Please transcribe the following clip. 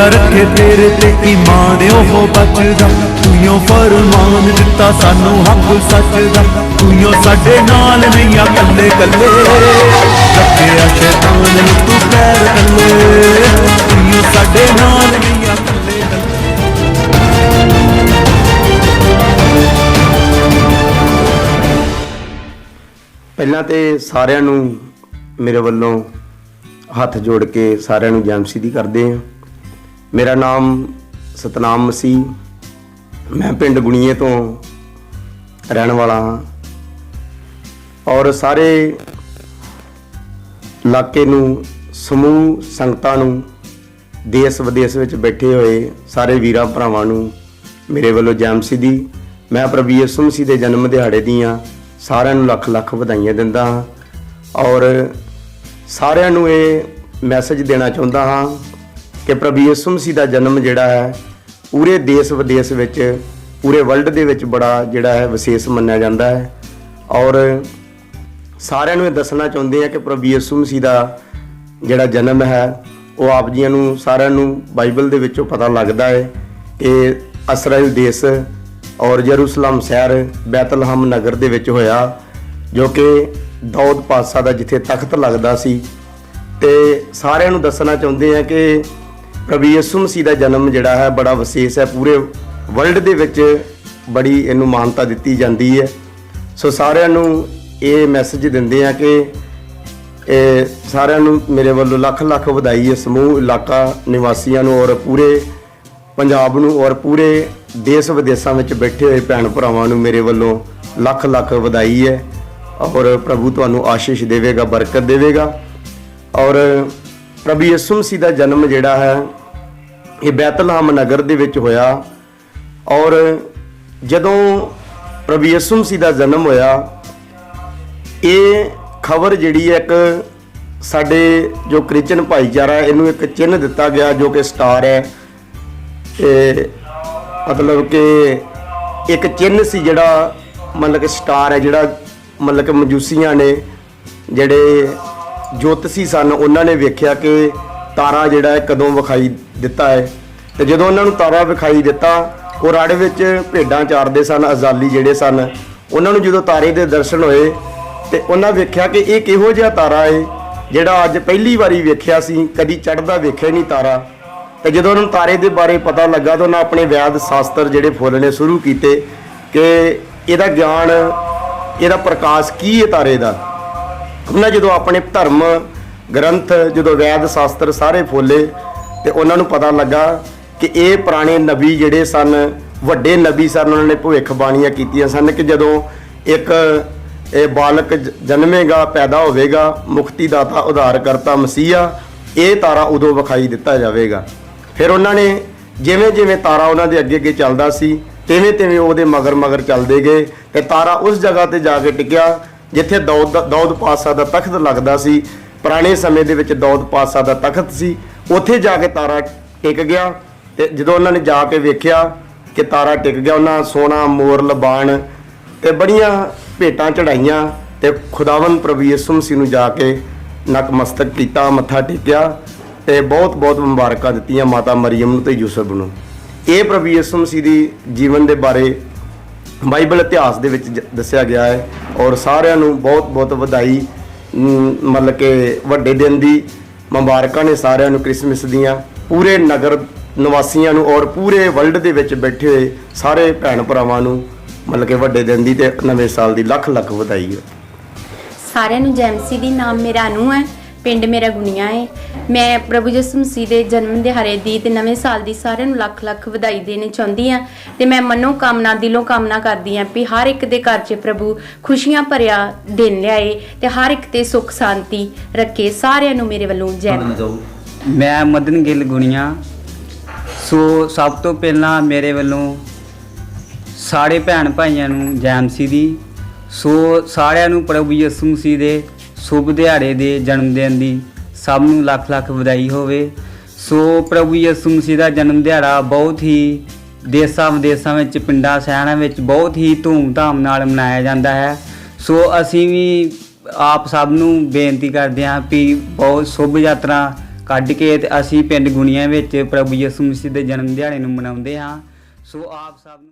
ਜਿਹੜਾ ਰੱਖੇ ਤੇਰੇ ਤੇ ਈਮਾਨ ਉਹ ਬਚਦਾ। ਤੂੰ ਫਰਮਾਨ ਦਿੱਤਾ, ਸਾਨੂੰ ਹੱਕ ਸੱਚ ਦਾ ਤੂੰ ਸਾਡੇ ਨਾਲ ਨਹੀਂ ਆ ਕੱਲੇ ਕੱਲੇ। ਰੱਖਿਆ ਸ਼ੈਤਾਨ ਨੂੰ ਤੂੰ ਪੈਰ ਕੱਲੇ। ਤੂੰ ਸਾਡੇ ਨਾਲ ਨਹੀਂ ਆ ਕੱਲੇ ਕੱਲੇ। ਪਹਿਲਾਂ ਤੇ ਸਾਰਿਆਂ ਨੂੰ ਮੇਰੇ ਵੱਲੋਂ ਹੱਥ ਜੋੜ ਕੇ ਸਾਰਿਆਂ ਨੂੰ ਜੈਮਸੀ ਦੀ ਕਰਦੇ ਹਾਂ। ਮੇਰਾ ਨਾਮ ਸਤਨਾਮ ਮਸੀਹ। ਮੈਂ ਪਿੰਡ ਗੁਣੀਏ ਤੋਂ ਰਹਿਣ ਵਾਲਾ ਹਾਂ। ਔਰ ਸਾਰੇ ਇਲਾਕੇ ਨੂੰ, ਸਮੂਹ, ਸੰਗਤਾਂ ਨੂੰ, ਦੇਸ਼ ਵਿਦੇਸ਼ ਵਿੱਚ ਬੈਠੇ ਹੋਏ ਸਾਰੇ ਵੀਰਾਂ ਭਰਾਵਾਂ ਨੂੰ ਮੇਰੇ ਵੱਲੋਂ ਜੈਮਸੀ ਦੀ, ਮੈਂ ਪ੍ਰਭੂ ਯਿਸੂ ਮਸੀਹ ਦੇ ਜਨਮ ਦਿਹਾੜੇ ਦੀਆਂ ਸਾਰਿਆਂ ਨੂੰ ਲੱਖ ਲੱਖ ਵਧਾਈਆਂ ਦਿੰਦਾ ਹਾਂ। ਔਰ ਸਾਰਿਆਂ ਨੂੰ ਇਹ ਮੈਸੇਜ ਦੇਣਾ ਚਾਹੁੰਦਾ ਹਾਂ ਕਿ ਪ੍ਰਭੂ ਯਿਸੂ ਮਸੀਹ ਦਾ ਜਨਮ ਜਿਹੜਾ ਹੈ, ਪੂਰੇ ਦੇਸ਼ ਵਿਦੇਸ਼ ਵਿੱਚ, ਪੂਰੇ ਵਰਲਡ ਦੇ ਵਿੱਚ ਬੜਾ ਜਿਹੜਾ ਹੈ ਵਿਸ਼ੇਸ਼ ਮੰਨਿਆ ਜਾਂਦਾ ਹੈ। ਔਰ ਸਾਰਿਆਂ ਨੂੰ ਇਹ ਦੱਸਣਾ ਚਾਹੁੰਦੇ ਆ ਕਿ ਪ੍ਰਭੂ ਯਿਸੂ ਮਸੀਹ ਦਾ ਜਿਹੜਾ ਜਨਮ ਹੈ, ਉਹ ਆਪ ਜੀਆਂ ਨੂੰ, ਸਾਰਿਆਂ ਨੂੰ ਬਾਈਬਲ ਦੇ ਵਿੱਚੋਂ ਪਤਾ ਲੱਗਦਾ ਹੈ ਕਿ ਇਸਰਾਇਲ ਦੇਸ਼ ਔਰ ਯਰੂਸ਼ਲਮ ਸ਼ਹਿਰ ਬੈਤਲਹਮ ਨਗਰ ਦੇ ਵਿੱਚ ਹੋਇਆ, ਜੋ ਕਿ ਦਾਊਦ ਪਾਤਸ਼ਾਹ ਦਾ ਜਿੱਥੇ ਤਖਤ ਲੱਗਦਾ ਸੀ। ਤੇ ਸਾਰਿਆਂ ਨੂੰ ਦੱਸਣਾ ਚਾਹੁੰਦੇ ਆ ਕਿ ਪ੍ਰਭੂ ਯਿਸੂ ਮਸੀਹ ਦਾ ਜਨਮ ਜਿਹੜਾ ਹੈ, ਬੜਾ ਵਿਸ਼ੇਸ਼ ਹੈ। ਪੂਰੇ ਵਰਲਡ ਦੇ ਵਿੱਚ ਬੜੀ ਇਹਨੂੰ ਮਾਨਤਾ ਦਿੱਤੀ ਜਾਂਦੀ ਹੈ। ਸੋ ਸਾਰਿਆਂ ਨੂੰ ਇਹ ਮੈਸੇਜ ਦਿੰਦੇ ਆ ਕਿ ਇਹ ਸਾਰਿਆਂ ਨੂੰ ਮੇਰੇ ਵੱਲੋਂ ਲੱਖ ਲੱਖ ਵਧਾਈ ਹੈ ਸਮੂਹ, ਇਲਾਕਾ, ਨਿਵਾਸੀਆਂ ਨੂੰ ਔਰ ਪੂਰੇ ਪੰਜਾਬ ਨੂੰ ਔਰ ਪੂਰੇ ਦੇਸ਼ ਵਿਦੇਸ਼ਾਂ ਵਿੱਚ ਬੈਠੇ ਹੋਏ ਭੈਣ ਭਰਾਵਾਂ ਨੂੰ ਮੇਰੇ ਵੱਲੋਂ ਲੱਖ ਲੱਖ ਵਧਾਈ ਹੈ। ਔਰ ਪ੍ਰਭੂ ਤੁਹਾਨੂੰ ਆਸ਼ੀਸ਼ ਦੇਵੇਗਾ, ਬਰਕਤ ਦੇਵੇਗਾ। ਔਰ ਪ੍ਰਭੂ ਯਿਸੂ ਮਸੀਹ ਦਾ ਜਨਮ ਜਿਹੜਾ ਹੈ ਇਹ ਬੈਤਲਹਮ ਨਗਰ ਦੇ ਵਿੱਚ ਹੋਇਆ ਔਰ ਜਦੋਂ ਪ੍ਰਭੂ ਯਿਸੂ ਮਸੀਹ ਦਾ ਜਨਮ ਹੋਇਆ, ਇਹ ਖਬਰ ਜਿਹੜੀ ਹੈ ਇੱਕ ਸਾਡੇ ਜੋ ਕ੍ਰਿਸਚਨ ਭਾਈਚਾਰਾ, ਇਹਨੂੰ ਇੱਕ ਚਿੰਨ੍ਹ ਦਿੱਤਾ ਗਿਆ ਜੋ ਕਿ ਸਟਾਰ ਹੈ। ਤੇ ਮਤਲਬ ਕਿ ਇੱਕ ਚਿੰਨ੍ਹ ਸੀ ਜਿਹੜਾ ਮਤਲਬ ਕਿ ਸਟਾਰ ਹੈ, ਜਿਹੜਾ ਮਤਲਬ ਕਿ ਮਜੂਸੀਆਂ ਨੇ ਜਿਹੜੇ ਜੋਤਸੀ ਸਨ, ਉਹਨਾਂ ਨੇ ਵੇਖਿਆ ਕਿ ਤਾਰਾ ਜਿਹੜਾ ਹੈ ਕਦੋਂ ਵਿਖਾਈ ਦਿੱਤਾ ਹੈ। ਤੇ ਜਦੋਂ ਉਹਨਾਂ ਨੂੰ ਤਾਰਾ ਵਿਖਾਈ ਦਿੱਤਾ, ਉਹ ਰਾੜੇ ਵਿੱਚ ਭੇਡਾਂ ਚਾਰਦੇ ਸਨ ਅਜ਼ਾਲੀ ਜਿਹੜੇ ਸਨ। ਉਹਨਾਂ ਨੂੰ ਜਦੋਂ ਤਾਰੇ ਦੇ ਦਰਸ਼ਨ ਹੋਏ, ਤੇ ਉਹਨਾਂ ਵੇਖਿਆ ਕਿ ਇਹ ਕਿਹੋ ਜਿਹਾ ਤਾਰਾ ਹੈ, ਜਿਹੜਾ ਅੱਜ ਪਹਿਲੀ ਵਾਰੀ ਵੇਖਿਆ ਸੀ, ਕਦੀ ਚੜ੍ਹਦਾ ਵੇਖਿਆ ਨਹੀਂ ਤਾਰਾ। ਤੇ ਜਦੋਂ ਉਹਨਾਂ ਨੂੰ ਤਾਰੇ ਦੇ ਬਾਰੇ ਪਤਾ ਲੱਗਾ, ਤਾਂ ਉਹਨਾਂ ਆਪਣੇ ਵਿਆਦ ਸ਼ਾਸਤਰ ਜਿਹੜੇ ਫੋਲਣੇ ਸ਼ੁਰੂ ਕੀਤੇ ਕਿ ਇਹਦਾ ਗਿਆਨ, ਇਹਦਾ ਪ੍ਰਕਾਸ਼ ਕੀ ਹੈ ਤਾਰੇ ਦਾ। ਉਹਨਾਂ ਜਦੋਂ ਆਪਣੇ ਧਰਮ ਗ੍ਰੰਥ, ਜਦੋਂ ਵੈਦ ਸ਼ਾਸਤਰ ਸਾਰੇ ਫੋਲੇ ਤੇ ਉਹਨਾਂ ਨੂੰ ਪਤਾ ਲੱਗਾ ਕਿ ਇਹ ਪੁਰਾਣੇ ਨਬੀ ਜਿਹੜੇ ਸਨ, ਵੱਡੇ ਨਬੀ ਸਨ, ਉਹਨਾਂ ਨੇ ਭਵਿੱਖਬਾਣੀਆਂ ਕੀਤੀਆਂ ਸਨ ਕਿ ਜਦੋਂ ਇੱਕ ਇਹ ਬਾਲਕ ਜ- ਜਨਮੇਗਾ, ਪੈਦਾ ਹੋਵੇਗਾ ਮੁਕਤੀ ਦਾਤਾ ਉਧਾਰ ਕਰਤਾ ਮਸੀਹਾ, ਇਹ ਤਾਰਾ ਉਦੋਂ ਵਿਖਾਈ ਦਿੱਤਾ ਜਾਵੇਗਾ। ਫਿਰ ਉਹਨਾਂ ਨੇ ਜਿਵੇਂ ਜਿਵੇਂ ਤਾਰਾ ਉਹਨਾਂ ਦੇ ਅੱਗੇ ਅੱਗੇ ਚੱਲਦਾ ਸੀ ਤਿਵੇਂ ਤਿਵੇਂ ਉਹਦੇ ਮਗਰ ਮਗਰ ਚੱਲਦੇ ਗਏ ਤੇ ਤਾਰਾ ਉਸ ਜਗ੍ਹਾ ਤੇ ਜਾ ਕੇ ਟਿਕਿਆ ਜਿੱਥੇ ਦੌਦ ਦਾ- ਦੌਦ ਪਾਤਸ਼ਾਹ ਦਾ ਤਖਤ ਲੱਗਦਾ ਸੀ ਪੁਰਾਣੇ ਸਮੇਂ ਦੇ ਵਿੱਚ ਦੌਦ ਪਾਤਸ਼ਾਹ ਦਾ ਤਖਤ ਸੀ। ਉੱਥੇ ਜਾ ਕੇ ਤਾਰਾ ਟਿਕ ਗਿਆ ਤੇ ਜਦੋਂ ਉਹਨਾਂ ਨੇ ਜਾ ਕੇ ਵੇਖਿਆ ਕਿ ਤਾਰਾ ਟਿਕ ਗਿਆ, ਉਹਨਾਂ ਸੋਨਾ, ਮੋਰ ਲਬਾਨ ਤੇ ਬੜੀਆਂ ਭੇਟਾਂ ਚੜਾਈਆਂ ਤੇ ਖੁਦਾਵੰਦ ਪ੍ਰਭੂ ਯਿਸੂ ਮਸੀਹ ਨੂੰ ਜਾ ਕੇ ਨਤਮਸਤਕ ਕੀਤਾ, ਮੱਥਾ ਟੇਕਿਆ ਤੇ ਬਹੁਤ ਬਹੁਤ ਮੁਬਾਰਕਾਂ ਦਿੱਤੀਆਂ ਮਾਤਾ ਮਰੀਮ ਨੂੰ ਤੇ ਯੂਸਫ ਨੂੰ। ਇਹ ਪ੍ਰਭੂ ਯਿਸੂ ਮਸੀਹ ਦੀ ਜੀਵਨ ਦੇ ਬਾਰੇ ਬਾਈਬਲ ਇਤਿਹਾਸ ਦੇ ਵਿੱਚ ਜ- ਦੱਸਿਆ ਗਿਆ ਹੈ ਔਰ ਸਾਰਿਆਂ ਨੂੰ ਬਹੁਤ ਬਹੁਤ ਵਧਾਈ ਮਤਲਬ ਕਿ ਵੱਡੇ ਦਿਨ ਦੀ ਮੁਬਾਰਕਾਂ ਨੇ ਸਾਰਿਆਂ ਨੂੰ ਕ੍ਰਿਸਮਸ ਦੀਆਂ, ਪੂਰੇ ਨਗਰ ਨਿਵਾਸੀਆਂ ਨੂੰ ਔਰ ਪੂਰੇ ਵਰਲਡ ਦੇ ਵਿੱਚ ਬੈਠੇ ਹੋਏ ਸਾਰੇ ਭੈਣ ਭਰਾਵਾਂ ਨੂੰ ਮਤਲਬ ਕਿ ਵੱਡੇ ਦਿਨ ਦੀ ਤੇ ਨਵੇਂ ਸਾਲ ਦੀ ਲੱਖ ਲੱਖ ਵਧਾਈ ਹੈ। ਸਾਰਿਆਂ ਨੂੰ ਜੈਮਸੀ ਦੀ ਨਾਮ ਮੇਰਾ ਅਨੂ ਹੈ। ਪਿੰਡ ਮੇਰਾ ਗੁਨੀਆ ਹੈ ਮੈਂ ਪ੍ਰਭੂ ਯਿਸੂ ਮਸੀਹ ਦੇ ਜਨਮ ਦਿਹਾੜੇ ਦੀ ਤੇ ਨਵੇਂ ਸਾਲ ਦੀ ਸਾਰਿਆਂ ਨੂੰ ਲੱਖ ਲੱਖ ਵਧਾਈ ਦੇਣੀ ਚਾਹੁੰਦੀ ਹਾਂ ਤੇ ਮੈਂ ਮਨੋ ਕਾਮਨਾ ਦਿਲੋਂ ਕਾਮਨਾ ਕਰਦੀ ਹਾਂ ਵੀ ਹਰ ਇੱਕ ਦੇ ਘਰ 'ਚ ਪ੍ਰਭੂ ਖੁਸ਼ੀਆਂ ਭਰਿਆ ਦਿਨ ਲਿਆਏ ਤੇ ਹਰ ਇੱਕ ਤੇ ਸੁੱਖ ਸ਼ਾਂਤੀ ਰੱਖੇ ਸਾਰਿਆਂ ਨੂੰ ਮੇਰੇ ਵੱਲੋਂ ਜੈ। ਮੈਂ ਮਦਨ ਗਿੱਲ ਗੁਣੀਆਂ। ਸੋ ਸਭ ਤੋਂ ਪਹਿਲਾਂ ਮੇਰੇ ਵੱਲੋਂ ਸਾਰੇ ਭੈਣ ਭਾਈਆਂ ਨੂੰ ਜੈਮਸੀ ਦੀ। ਸੋ ਸਾਰਿਆਂ ਨੂੰ ਪ੍ਰਭੂ ਯਿਸੂ ਮਸੀਹ ਦੇ ਸ਼ੁਭ ਦਿਹਾੜੇ ਦੇ ਜਨਮ ਦਿਨ ਦੀ ਸਭ ਨੂੰ ਲੱਖ ਲੱਖ ਵਧਾਈ ਹੋਵੇ। ਸੋ ਪ੍ਰਭੂ ਯਿਸੂ ਮਸੀਹ ਦਾ ਜਨਮ ਦਿਹਾੜਾ ਬਹੁਤ ਹੀ ਦੇਸਾਂ ਵਿਦੇਸਾਂ ਵਿੱਚ, ਪਿੰਡਾਂ, ਸ਼ਹਿਰਾਂ ਵਿੱਚ ਬਹੁਤ ਹੀ ਧੂਮ-ਧਾਮ ਨਾਲ ਮਨਾਇਆ ਜਾਂਦਾ ਹੈ। ਸੋ ਅਸੀਂ ਵੀ ਆਪ ਸਭ ਨੂੰ ਬੇਨਤੀ ਕਰਦੇ ਹਾਂ ਵੀ ਬਹੁਤ ਸ਼ੁਭ ਯਾਤਰਾ ਕੱਢ ਕੇ ਤੇ ਅਸੀਂ ਪਿੰਡ ਗੁਣੀਆਂ ਵਿੱਚ ਪ੍ਰਭੂ ਯਿਸੂ ਮਸੀਹ ਦੇ ਜਨਮ ਦਿਹਾੜੇ ਨੂੰ ਮਨਾਉਂਦੇ ਹਾਂ। ਸੋ ਆਪ ਸਭ ਨੂੰ